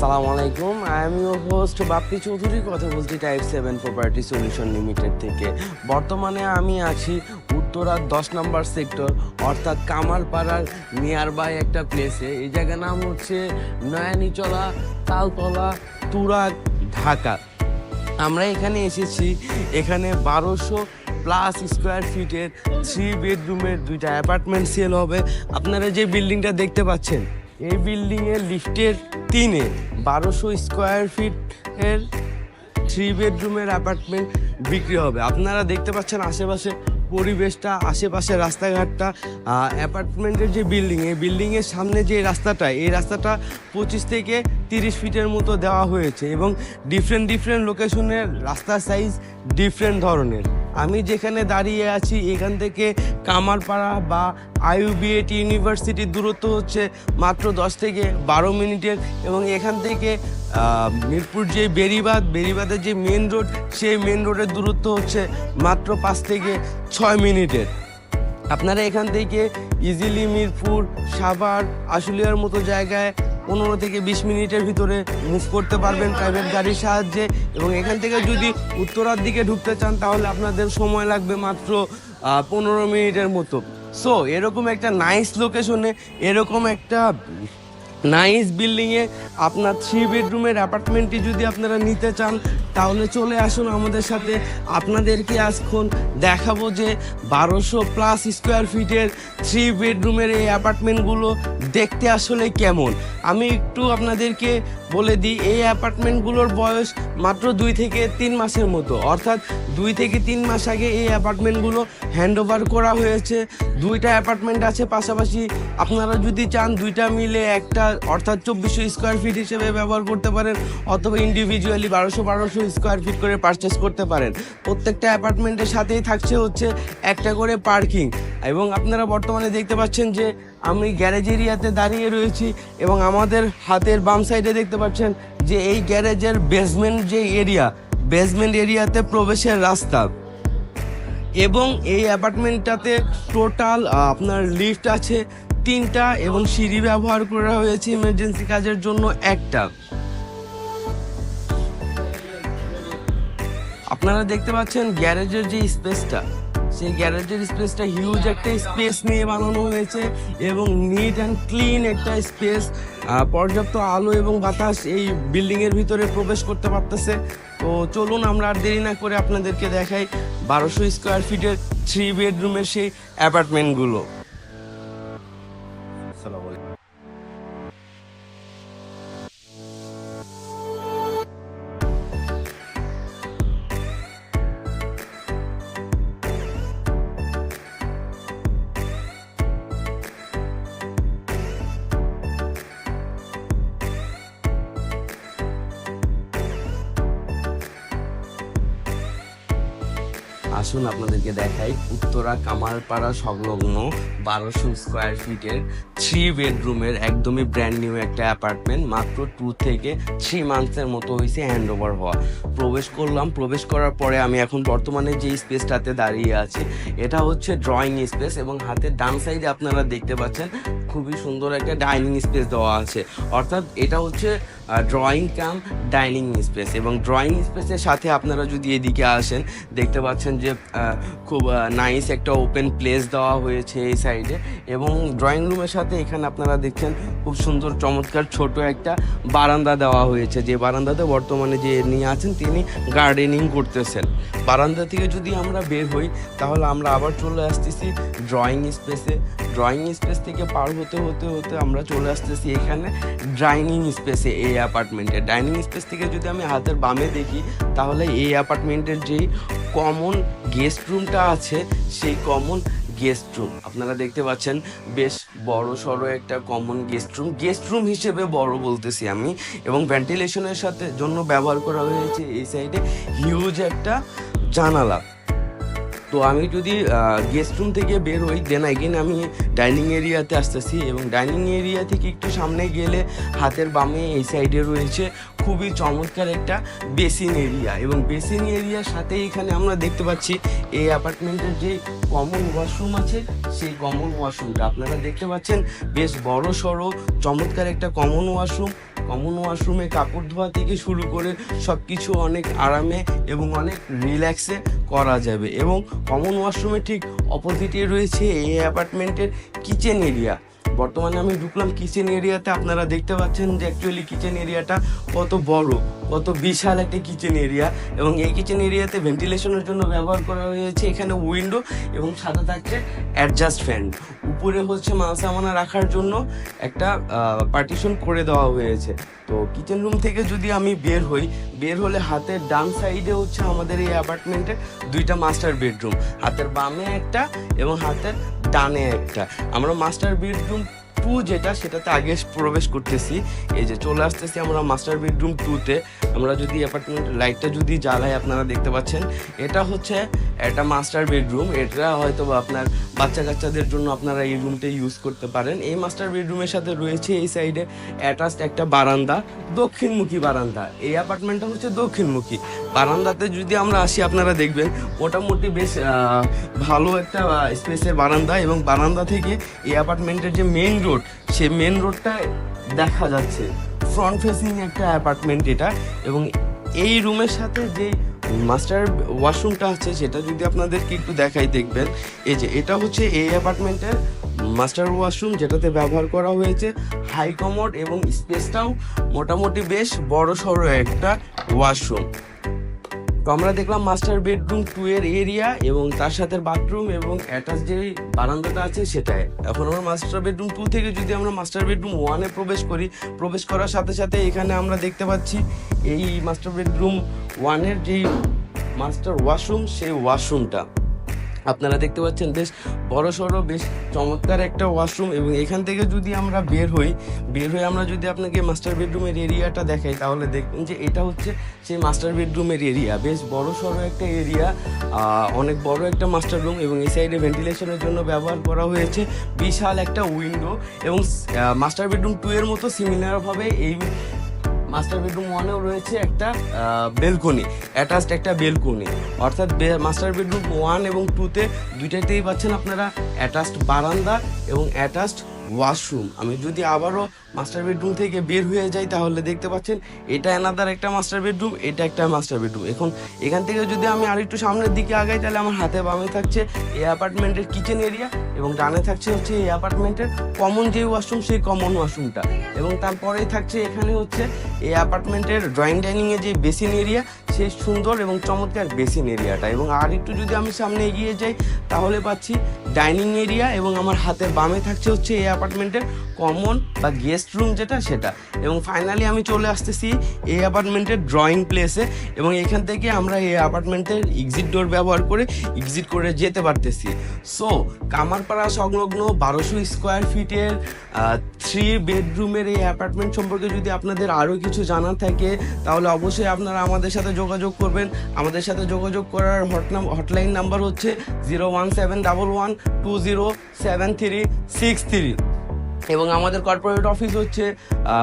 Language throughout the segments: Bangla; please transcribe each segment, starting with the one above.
আসসালামু আলাইকুম I am your host Bappi Chowdhury কথা বলছি type seven property solution limited থেকে। বর্তমানে আমি আছি উত্তরার দশ নম্বর সেক্টর, অর্থাৎ কামারপাড়ার নিয়ার বাই একটা প্লেসে এই জায়গার নাম হচ্ছে নয়ানীচলা, তালতলা, তুরাগ, ঢাকা। আমরা এখানে এসেছি, এখানে বারোশো প্লাস স্কোয়ার ফিটের থ্রি বেডরুমের দুইটা অ্যাপার্টমেন্ট সেল হবে। আপনারা যে বিল্ডিংটা দেখতে পাচ্ছেন, এই বিল্ডিংয়ের লিফটের তিনে। বারোশো স্কোয়ার ফিটের থ্রি বেডরুমের অ্যাপার্টমেন্ট বিক্রি হবে। আপনারা দেখতে পাচ্ছেন আশেপাশে পরিবেশটা, আশেপাশে রাস্তাঘাটটা অ্যাপার্টমেন্টের যে বিল্ডিং এই বিল্ডিংয়ের সামনে যে রাস্তাটা, এই রাস্তাটা পঁচিশ থেকে তিরিশ ফিটের মতো দেওয়া হয়েছে এবং ডিফারেন্ট ডিফারেন্ট লোকেশনের রাস্তার সাইজ ডিফারেন্ট ধরনের। আমি যেখানে দাঁড়িয়ে আছি, এখান থেকে কামারপাড়া বা আইউবিএট ইউনিভার্সিটির দূরত্ব হচ্ছে মাত্র দশ থেকে বারো মিনিটের এবং এখান থেকে মিরপুর যে বেরিবাদ বেরিবাদের যে মেন রোড, সেই মেন রোডের দূরত্ব হচ্ছে মাত্র পাঁচ থেকে ছয় মিনিটের। আপনারা এখান থেকে ইজিলি মিরপুর, সাভার, আশুলিয়ার মতো জায়গায় পনেরো থেকে বিশ মিনিটের ভিতরে মুভ করতে পারবেন প্রাইভেট গাড়ির সাহায্যে। এবং এখান থেকে যদি উত্তরার দিকে ঢুকতে চান, তাহলে আপনাদের সময় লাগবে মাত্র পনেরো মিনিটের মতো। সো এরকম একটা নাইস লোকেশনে এরকম একটা নাইস বিল্ডিংয়ে আপনার থ্রি বেডরুমের অ্যাপার্টমেন্টটি যদি আপনারা নিতে চান, তাহলে চলে আসুন আমাদের সাথে। আপনাদেরকে আজক্ষণ দেখাবো যে বারোশো প্লাস স্কোয়ার ফিটের থ্রি বেডরুমের এই অ্যাপার্টমেন্টগুলো দেখতে আসলে কেমন। আমি একটু আপনাদেরকে বলে দিই, এই অ্যাপার্টমেন্টগুলোর বয়স মাত্র দুই থেকে তিন মাসের মতো। অর্থাৎ দুই থেকে তিন মাস আগে এই অ্যাপার্টমেন্টগুলো হ্যান্ড ওভার করা হয়েছে। দুইটা অ্যাপার্টমেন্ট আছে, পাশাপাশি আপনারা যদি চান দুইটা মিলে একটা অর্থাৎ চব্বিশশো স্কোয়ার ফিট হিসেবে ব্যবহার করতে পারেন অথবা ইন্ডিভিজুয়ালি বারোশো বারোশো স্কোয়ার ফিট করে পারচেস করতে পারেন। প্রত্যেকটা অ্যাপার্টমেন্টের সাথেই থাকছে হচ্ছে একটা করে পার্কিং এবং আপনারা বর্তমানে দেখতে পাচ্ছেন যে আমি গ্যারেজ এরিয়াতে দাঁড়িয়ে রয়েছি এবং আমাদের হাতের বাম সাইডে দেখতে পাচ্ছেন যে এই গ্যারেজের বেসমেন্ট যে এরিয়া বেসমেন্ট এরিয়াতে প্রবেশের রাস্তা। এবং এই অ্যাপার্টমেন্টটাতে টোটাল আপনার লিফট আছে তিনটা এবং সিঁড়ি ব্যবহার করা হয়েছে ইমার্জেন্সি কাজের জন্য একটা। আপনারা দেখতে পাচ্ছেন গ্যারেজের যে স্পেসটা, সেই গ্যারেজের স্পেসটা হিউজ একটা স্পেস নিয়ে বানানো হয়েছে এবং নিট অ্যান্ড ক্লিন একটা স্পেস পর্যাপ্ত আলো এবং বাতাস এই বিল্ডিংয়ের ভিতরে প্রবেশ করতে পারতেছে। তো চলুন আমরা আর দেরি না করে আপনাদেরকে দেখাই বারোশো স্কোয়ার ফিটের থ্রি বেডরুমের সেই অ্যাপার্টমেন্টগুলো আসুন আপনাদেরকে দেখাই উত্তরা কামারপাড়া সংলগ্ন বারোশো স্কোয়ার ফিটের থ্রি বেডরুমের একদমই ব্র্যান্ড নিউ একটা অ্যাপার্টমেন্ট মাত্র টু থেকে থ্রি মান্থসের মতো হয়েছে হ্যান্ড ওভার হওয়া। প্রবেশ করলাম, প্রবেশ করার পরে আমি এখন বর্তমানে যে স্পেসটাতে দাঁড়িয়ে আছি, এটা হচ্ছে ড্রয়িং স্পেস এবং হাতের ডান সাইডে আপনারা দেখতে পাচ্ছেন খুবই সুন্দর একটা ডাইনিং স্পেস দেওয়া আছে। অর্থাৎ এটা হচ্ছে ড্রয়িং কাম ডাইনিং স্পেস এবং ড্রয়িং স্পেসের সাথে আপনারা যদি এদিকে আসেন, দেখতে পাচ্ছেন যে আহ, খুব নাইস একটা ওপেন প্লেস দেওয়া হয়েছে এই সাইডে এবং ড্রয়িং রুমের সাথে এখানে আপনারা দেখছেন খুব সুন্দর চমৎকার ছোট একটা বারান্দা দেওয়া হয়েছে। যে বারান্দাতে বর্তমানে যে নিয়ে আছেন তিনি গার্ডেনিং করতেছেন। বারান্দা থেকে যদি আমরা বের হই তাহলে আমরা আবার চলে আসতেছি ড্রয়িং স্পেসে ড্রয়িং স্পেস থেকে পার হতে হতে হতে আমরা চলে আসতেছি এখানে ডাইনিং স্পেসে এই অ্যাপার্টমেন্টে ডাইনিং স্পেস থেকে যদি আমি হাতের বামে দেখি তাহলে এই অ্যাপার্টমেন্টের যেই কমন গেস্ট রুমটা আছে, সেই কমন গেস্ট রুম আপনারা দেখতে পাচ্ছেন, বেশ বড় সড়ো একটা common guest room guest room হিসেবে বড় বলতেছি আমি। এবং ভেন্টিলেশনের সাথে জন্য ব্যবহার করা হয়েছে এই সাইডে হিউজ একটা জানালা। তো আমি যদি গেস্ট রুম থেকে বের হই দেন এগেন আমি ডাইনিং এরিয়াতে আসতেছি এবং ডাইনিং এরিয়া থেকে একটু সামনে গেলে হাতের বামে এই সাইডে রয়েছে খুবই চমৎকার একটা বেসিন এরিয়া এবং বেসিন এরিয়ার সাথে এখানে আমরা দেখতে পাচ্ছি এই অ্যাপার্টমেন্টের যে কমন ওয়াশরুম আছে, সেই কমন ওয়াশরুমটা আপনারা দেখতে পাচ্ছেন, বেশ বড় সড়ো, চমৎকার একটা কমন ওয়াশরুম কমন ওয়াশরুমে কাপড় ধোয়া থেকে শুরু করে সব কিছু অনেক আরামে এবং অনেক রিল্যাক্সে করা যাবে। এবং কমন ওয়াশরুমে ঠিক অপোজিটে রয়েছে এই অ্যাপার্টমেন্টের কিচেন এরিয়া। বর্তমানে আমি ঢুকলাম কিচেন এরিয়াতে, আপনারা দেখতে পাচ্ছেন যে অ্যাকচুয়ালি কিচেন এরিয়াটা কত বড়, কত বিশাল একটা কিচেন এরিয়া। এবং এই কিচেন এরিয়াতে ভেন্টিলেশনের জন্য ব্যবহার করা হয়েছে এখানে উইন্ডো এবং সাথে থাকছে অ্যাডজাস্ট ফ্যান উপরে হচ্ছে মাল সামানা রাখার জন্য একটা পার্টিশন করে দেওয়া হয়েছে। তো কিচেন রুম থেকে যদি আমি বের হই, বের হলে হাতের ডান সাইডে হচ্ছে আমাদের এই অ্যাপার্টমেন্টের দুইটা মাস্টার বেডরুম হাতের বামে একটা এবং হাতের ডানে একটা। আমরা মাস্টার বেডরুম টু যেটা, সেটাতে আগে প্রবেশ করতেছি। এই যে চলে আসতেছি আমরা মাস্টার বেডরুম টুতে আমরা যদি অ্যাপার্টমেন্ট লাইটটা যদি জ্বালাই, আপনারা দেখতে পাচ্ছেন। এটা হচ্ছে একটা মাস্টার বেডরুম এটা হয়তো আপনার বাচ্চা কাচ্চাদের জন্য আপনারা এই রুমটা ইউজ করতে পারেন। এই মাস্টার বেডরুমের সাথে রয়েছে এই সাইডে অ্যাটাচড একটা বারান্দা, দক্ষিণমুখী বারান্দা। এই অ্যাপার্টমেন্টটা হচ্ছে দক্ষিণমুখী। বারান্দাতে যদি আমরা আসি, আপনারা দেখবেন মোটামুটি বেশ ভালো একটা স্পেসের বারান্দা এবং বারান্দা থেকে এই অ্যাপার্টমেন্টের যে মেন রোড সেই মেন রোডটা দেখা যাচ্ছে। ফ্রন্ট ফেসিং একটা অ্যাপার্টমেন্ট এটা এবং এই রুমের সাথে যে মাস্টার ওয়াশরুমটা আছে, সেটা যদি আপনাদেরকে একটু দেখাই দেখবেন। এই যে, এটা হচ্ছে এই অ্যাপার্টমেন্টের মাস্টার ওয়াশরুম যেটাতে ব্যবহার করা হয়েছে হাই কমোড এবং স্পেসটাও মোটামুটি বেশ বড় সড়ো একটা ওয়াশরুম তো আমরা দেখলাম মাস্টার বেডরুম টু এর এরিয়া এবং তার সাথে বাথরুম এবং অ্যাটাচ যে বারান্দাটা আছে সেটাই এখন আমরা মাস্টার বেডরুম টু থেকে যদি আমরা মাস্টার বেডরুম ওয়ানে প্রবেশ করি, প্রবেশ করার সাথে সাথে এখানে আমরা দেখতে পাচ্ছি এই মাস্টার বেডরুম ওয়ানের যেই মাস্টার ওয়াশরুম সেই ওয়াশরুমটা আপনারা দেখতে পাচ্ছেন, বেশ বড় সড়ো, বেশ চমৎকার একটা ওয়াশরুম এবং এখান থেকে যদি আমরা বের হই, বের হয়ে আমরা যদি আপনাকে মাস্টার বেডরুমের এরিয়াটা দেখাই, তাহলে দেখবেন যে এটা হচ্ছে সেই মাস্টার বেডরুমের এরিয়া বেশ বড় সড়ো একটা এরিয়া অনেক বড় একটা মাস্টার রুম এবং এই সাইডে ভেন্টিলেশনের জন্য ব্যবহার করা হয়েছে। বিশাল একটা উইন্ডো এবং মাস্টার বেডরুম টু এর মতো সিমিলারভাবে এই মাস্টার বেডরুম ওয়ানেও রয়েছে একটা বেলকনি, অ্যাটাচড একটা বেলকনি। অর্থাৎ মাস্টার বেডরুম ওয়ান এবং টুতে দুইটাতেই পাচ্ছেন আপনারা অ্যাটাচড বারান্দা এবং অ্যাটাচড ওয়াশরুম। আমি যদি আবারও মাস্টার বেডরুম থেকে বের হয়ে যাই তাহলে দেখতে পাচ্ছেন, এটা অ্যানাদার একটা মাস্টার বেডরুম এটা একটা মাস্টার বেডরুম এখন এখান থেকে যদি আমি আরেকটু সামনের দিকে আগাই, তাহলে আমার হাতে বামে থাকছে এই অ্যাপার্টমেন্টের কিচেন এরিয়া এবং ডানে থাকছে হচ্ছে এই অ্যাপার্টমেন্টের কমন যে ওয়াশরুম সেই কমন ওয়াশরুমটা এবং তারপরেই থাকছে এখানে হচ্ছে এই অ্যাপার্টমেন্টের ড্রয়িং ডাইনিংয়ে যে বেসিন এরিয়া সেই সুন্দর এবং চমৎকার বেসিন এরিয়াটা এবং আর একটু যদি আমি সামনে এগিয়ে যাই, তাহলে পাচ্ছি ডাইনিং এরিয়া এবং আমার হাতে বামে থাকছে হচ্ছে এই অ্যাপার্টমেন্টের কমন বা গেস্ট রুম যেটা, সেটা। এবং ফাইনালি আমি চলে আসতেছি এই অ্যাপার্টমেন্টের ড্রয়িং প্লেসে এবং এখান থেকে আমরা এই অ্যাপার্টমেন্টের এক্সিট ডোর ব্যবহার করে এক্সিট করে যেতে পারতেছি। সো কামারপাড়া সংলগ্ন বারোশো স্কোয়ার ফিটের থ্রি বেডরুমের এই অ্যাপার্টমেন্ট সম্পর্কে যদি আপনাদের আরও কিছু জানার থাকে, তাহলে অবশ্যই আপনারা আমাদের সাথে যোগাযোগ করবেন। আমাদের সাথে যোগাযোগ করার হটনাম হটলাইন নাম্বার হচ্ছে zero one seven double one two zero seven three six three এবং আমাদের কর্পোরেট অফিস হচ্ছে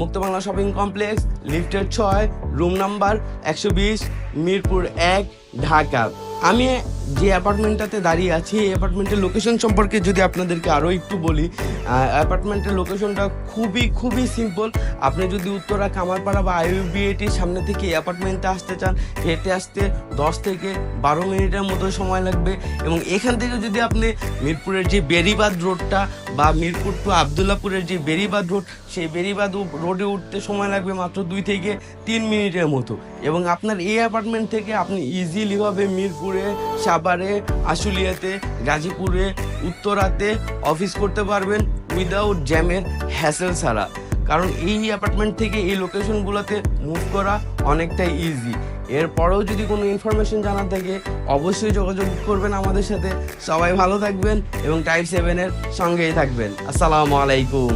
মুক্ত বাংলা শপিং কমপ্লেক্স লিফটের ছয় রুম নাম্বার একশো বিশ, মিরপুর এক, ঢাকা। আমি যে অ্যাপার্টমেন্টটাতে দাঁড়িয়ে আছি, এই অ্যাপার্টমেন্টের লোকেশন সম্পর্কে যদি আপনাদেরকে আরও একটু বলি অ্যাপার্টমেন্টের লোকেশনটা খুবই খুবই সিম্পল আপনি যদি উত্তরা কামারপাড়া বা আইউবিএটির সামনে থেকে এই অ্যাপার্টমেন্টে আসতে চান, হেঁটে আসতে দশ থেকে বারো মিনিটের মতো সময় লাগবে এবং এখান থেকে যদি আপনি মিরপুরের যে বেরিবাদ রোডটা বা মিরপুর টু আবদুল্লাপুরের যে বেরিবাদ রোড, সেই বেরিবাদ রোডে উঠতে সময় লাগবে মাত্র দুই থেকে তিন মিনিটের মতো এবং আপনার এই অ্যাপার্টমেন্ট থেকে আপনি ইজিলিভাবে মিরপুরে সাভারে আশুলিয়াতে, গাজীপুরে, উত্তরাতে অফিস করতে পারবেন উইদাউট জ্যামের হ্যাসেল ছাড়া। কারণ এই অ্যাপার্টমেন্ট থেকে এই লোকেশনগুলোতে মুভ করা অনেকটাই ইজি এরপরেও যদি কোনো ইনফরমেশন জানার থাকে, অবশ্যই যোগাযোগ করবেন আমাদের সাথে। সবাই ভালো থাকবেন এবং টাইপ সেভেনের সঙ্গেই থাকবেন। আসসালামু আলাইকুম।